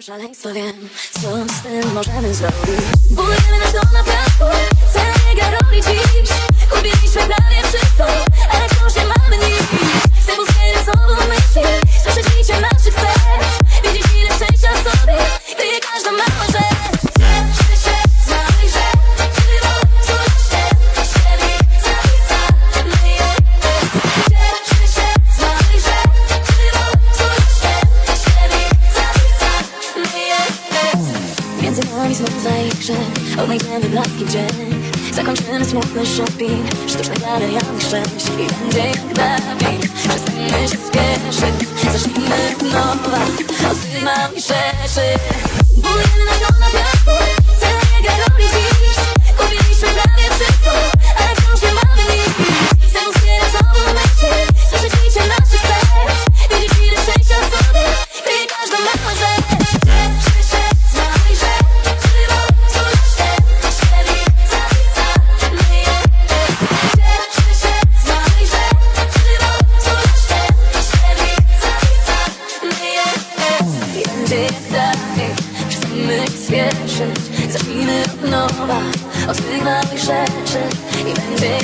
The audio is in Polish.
Szaleństwo wiem, co z tym możemy zrobić. Budujemy nasz dom na piasku, Między nami znów zajrze Obejdziemy bladki dzień. Zakończymy smutny shopping. Sztuczne galeriami szczęść. I będzie jak dawniej Przestańmy się spieszyć. Zacznijmy od nowa. Od tych małych rzeczy dom na piasku Dawniej Przestańmy się spieszyć Zacznijmy od nowa Od tych małych rzeczy I będzie